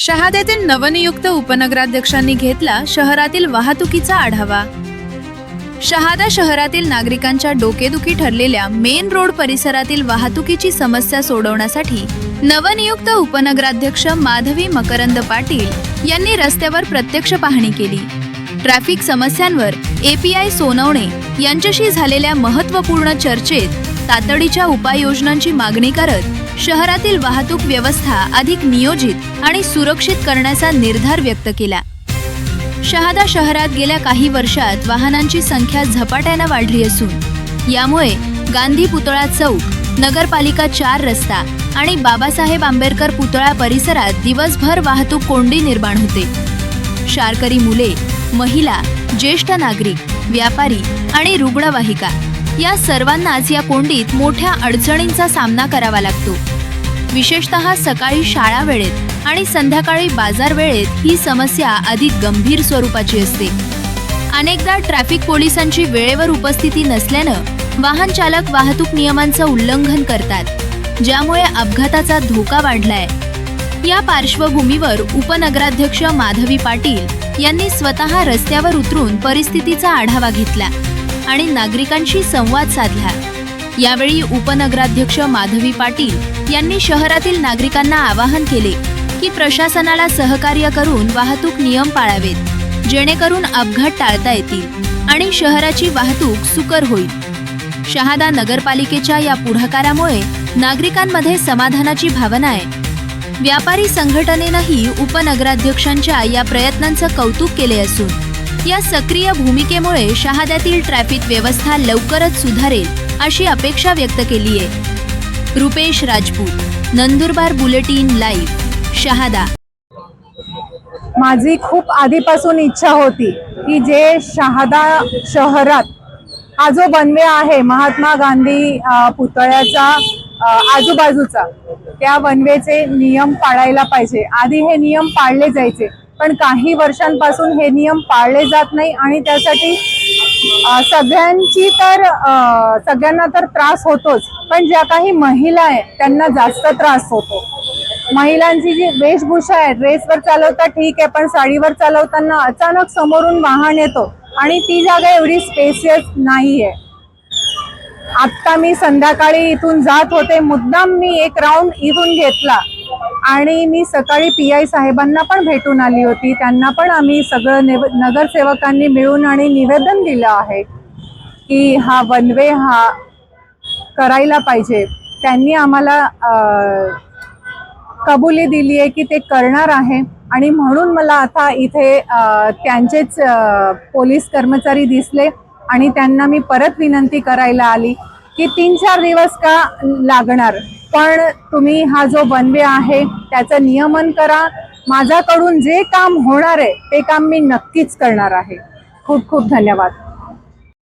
शहाद्यातील नवनियुक्त उपनगराध्यक्षांनी घेतला शहरातील वाहतुकीचा आढावा. शहादा शहरातील नागरिकांच्या डोकेदुखी ठरलेल्या मेन रोड परिसरातील वाहतुकीची समस्या सोडवण्यासाठी नवनियुक्त उपनगराध्यक्ष माधवी मकरंद पाटील यांनी रस्त्यावर प्रत्यक्ष पाहणी केली. ट्रॅफिक समस्यांवर एपीआय सोनवणे यांच्याशी झालेल्या महत्त्वपूर्ण चर्चेत तातडीच्या उपाययोजनांची मागणी करत शहरातील वाहतूक व्यवस्था अधिक नियोजित आणि सुरक्षित करण्याचा निर्धार व्यक्त केला. शहादा शहरात गेल्या काही वर्षात वाहनांची संख्या झपाट्यानं वाढली असून यामुळे गांधी पुतळा चौक नगरपालिका चार रस्ता आणि बाबासाहेब आंबेडकर पुतळा परिसरात दिवसभर वाहतूक कोंडी निर्माण होते. शारकरी मुले महिला ज्येष्ठ नागरिक व्यापारी आणि रुग्णवाहिका या सर्वांनाच या कोंडीत मोठ्या अडचणींचा सामना करावा लागतो. विशेषतः सकाळी शाळा वेळेत आणि संध्याकाळी बाजार वेळेत ही समस्या अधिक गंभीर स्वरूपाची असते. अनेकदा ट्रॅफिक पोलिसांची वेळेवर उपस्थिती नसल्यानं वाहन चालक वाहतूक नियमांचं उल्लंघन करतात ज्यामुळे अपघाताचा धोका वाढलाय. या पार्श्वभूमीवर उपनगराध्यक्ष माधवी पाटील यांनी स्वतः रस्त्यावर उतरून परिस्थितीचा आढावा घेतला. आणि नागरिकांशी संवाद साधला. यावेळी उपनगराध्यक्ष माधवी पाटील यांनी शहरातील नागरिकांना आवाहन केले की प्रशासनाला सहकार्य करून वाहतूक नियम पाळावेत जेणेकरून अपघात टाळता येतील आणि शहराची वाहतूक सुकर होईल. शहादा नगरपालिकेच्या या पुढाकारामुळे नागरिकांमध्ये समाधानाची भावना आहे. व्यापारी संघटनेनंही उपनगराध्यक्षांच्या या प्रयत्नांचं कौतुक केले असून या सक्रिय भूमिकेमुळे शहाद्यातील ट्रॅफिक व्यवस्था लवकरच सुधारेल अशी अपेक्षा व्यक्त केली आहे. Rupesh Rajput Nandurbar bulletin live Shahada. माझी खूप आधीपासून इच्छा होती की जे शहादा शहरात हा जो बनवे आहे महात्मा गांधी पुतळ्याचा आजूबाजूचा त्या वनवेचे नियम पाळायला पाहिजे. आधी हे नियम पाळले जायचे. पण काही वर्षांपासून हे नियम पाळले जात नाही आणि त्यासाठी सगळ्यांची तर सगळ्यांना तर त्रास होतोच पण ज्या काही महिला आहेत त्यांना जास्त त्रास होतो. महिलांची जी वेशभूषा आहे ड्रेसवर चालवता ठीक आहे पण साडीवर चालवताना अचानक समोरून वाहन येतो आणि ती जागा एवढी स्पेसियस आहे आत्ता मी संध्याकाळी इथून जात होते मुद्दाम मी एक राऊंड इथून घेतला. आणि मी सकाळी पी आय साहेबांना पण भेटून आली होती. त्यांना पण आम्ही सगळं नेव नगरसेवकांनी मिळून आणि निवेदन दिलं आहे की हा वनवे हा करायला पाहिजे. त्यांनी आम्हाला कबुली दिली आहे की ते करणार आहे. आणि म्हणून मला आता इथे त्यांचेच पोलीस कर्मचारी दिसले आणि त्यांना मी परत विनंती करायला आली की तीन चार दिवस का लागणार? पण तुम्ही हा जो बनवे आहे त्याचं नियमन करा. माझ्याकडून जे काम होणार आहे ते काम मी नक्कीच करणार आहे. खूप खूप धन्यवाद.